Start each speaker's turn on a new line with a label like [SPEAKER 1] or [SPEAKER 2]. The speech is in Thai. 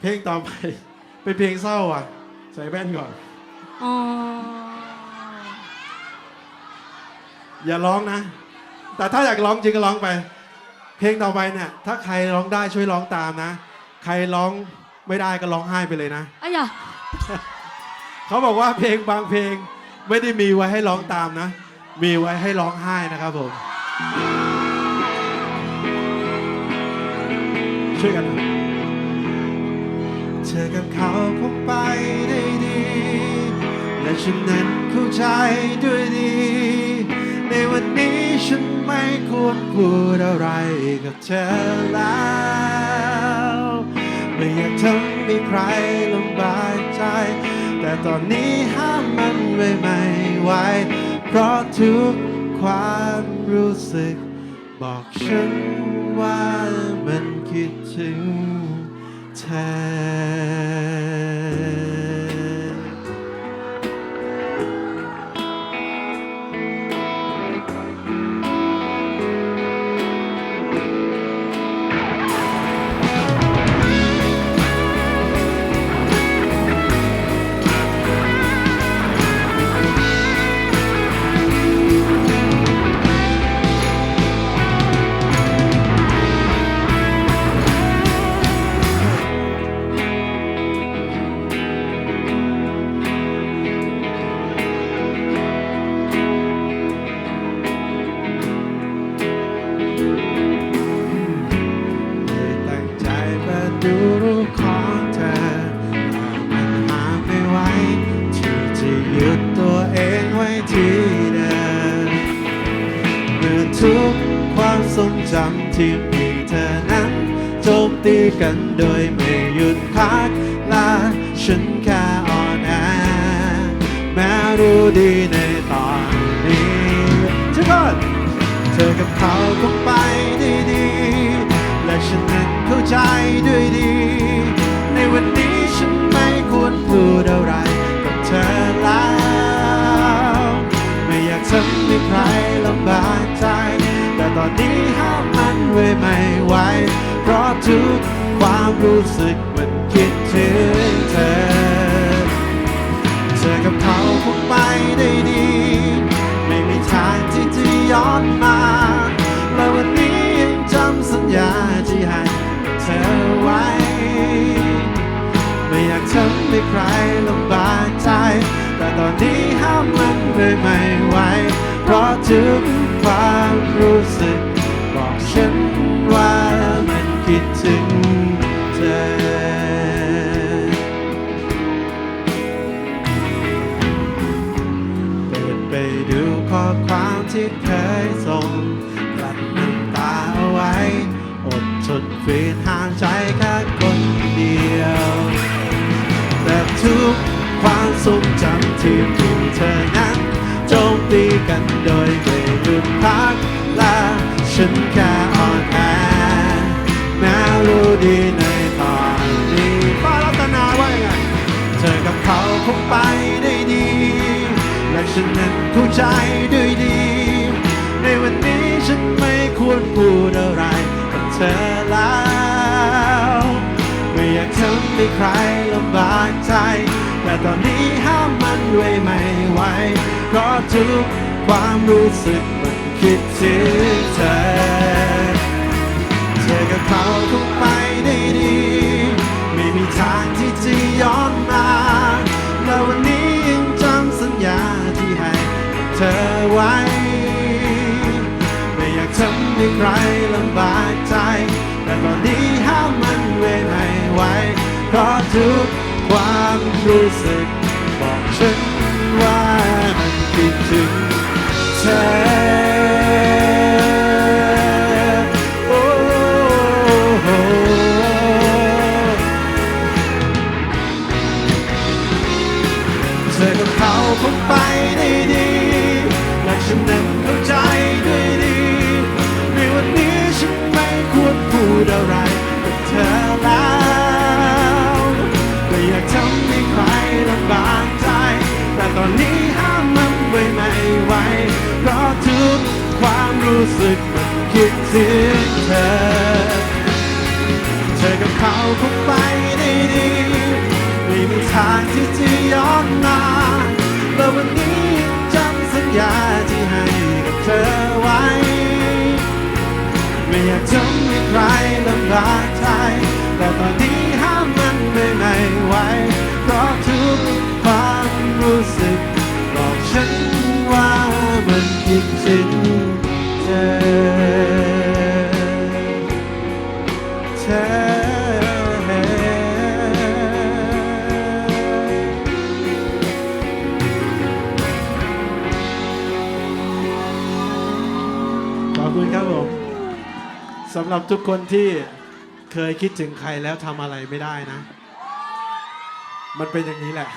[SPEAKER 1] เพลงต่อไป เป็นเพลงเศร้าอะ ใส่แว่นก่อน
[SPEAKER 2] อ๋อ
[SPEAKER 1] อย่าร้องนะ แต่ถ้าอยากร้องจริงก็ร้องไป เพลงต่อไปเนี่ย ถ้าใครร้องได้ช่วยร้องตามนะ ใครร้องไม่ได้ก็ร้องไห้ไปเลยนะ
[SPEAKER 2] อ้ยะ
[SPEAKER 1] เขาบอกว่าเพลงบางเพลงไม่ได้มีไว้ให้ร้องตามนะ มีไว้ให้ร้องไห้นะครับผม ช่วยกันนะ เธอกับเขาคงไปได้ดี และฉันนั้นเข้าใจด้วยดี ในวันนี้ฉันไม่ควรพูดอะไรกับเธอแล้วไม่อยากทำให้ใครลำบากใจ แต่ตอนนี้ห้ามมันไว้ไม่ไหวเพราะทุกความรู้สึก บอกฉันว่ามันคิดถึง เทรงจำที่มีเธอนั้นโจมตีกันโดยไม่หยุดพักและฉันแค่อ่อนแอแม้รู้ดีในตอนนี้ทุกคนเธอกับเขาคงไปได้ดีและฉันนั้นเข้าใจด้วยดี ในวันนี้ฉันไม่ควรพูดอะไรกับเธอแล้ว ไม่อยากทำให้ใครลำบากใจ ต่ตอนนี้ห้ามมันไว้ไม่ไหวเพราะทุกความรู้สึกมันคิดถึงเธอ เธอกับเขาคงไปได้ดี ไม่มีทางที่จะย้อนมาและวันนี้ยังจำสัญญาที่ให้เธอไว้ ไม่อยากทำให้ใคร สึก บอกฉันว่ามันคิดถึงเธอ เปิดไปดูข้อความที่เคยส่งกลั้นน้ำตาเอาไว้ อดทนฝืนห่างใจแค่คนเดียว แต่ทุกความทรงจำที่มีเธอนั้นโจมตีกันโดย ดีในตอนนี้ป้ารัตนาว่าไงเธอกับเขาคงไปได้ดี และฉันนั้นเข้าใจด้วยดี ในวันนี้ฉันไม่ควรพูดอะไรกับเธอแล้ว ไม่อยากทำให้ใครลำบากใจ แต่ตอนนี้ห้ามมันไว้ไม่ไหวเพราะทุกความรู้สึกมันคิดถึงเธอเธอกับเขาคงไป ดี ไม่มีทางที่จะย้อนมา และวันนี้ยังจำสัญญาที่ให้เธอไว้ ไม่อยากทำให้ใครลำบากใจ แต่ตอนนี้ห้ามมันไว้ไม่ไหวเพราะทุกความรู้สึก ธอกับเขาคงไปได้ดีและฉันนั้นเข้าใจด้วยดี ในวันนี้ฉันไม่ควรพูดอะไรกับเธอแล้วไม่อยากทำให้ใครลำบากใจ แต่ตอนนี้ห้ามมันไว้ไม่ไหวเพราะทุกความรู้สึกมันคิดถึง วันนี้จำสัญญาที่ให้กับเธอไว้ ไม่อยากทำให้ใครลำบากใจแต่ตอนนี้ห้ามมันไม่ไม่ไหวเพราะทุกความรู้สึกบอกฉันว่ามันคิดถึงเธอ เธอ อบคุณครับผมสำหรับทุกคนที่เคยคิดถึงใครแล้วทำอะไรไม่ได้นะ มันเป็นอย่างนี้แหละ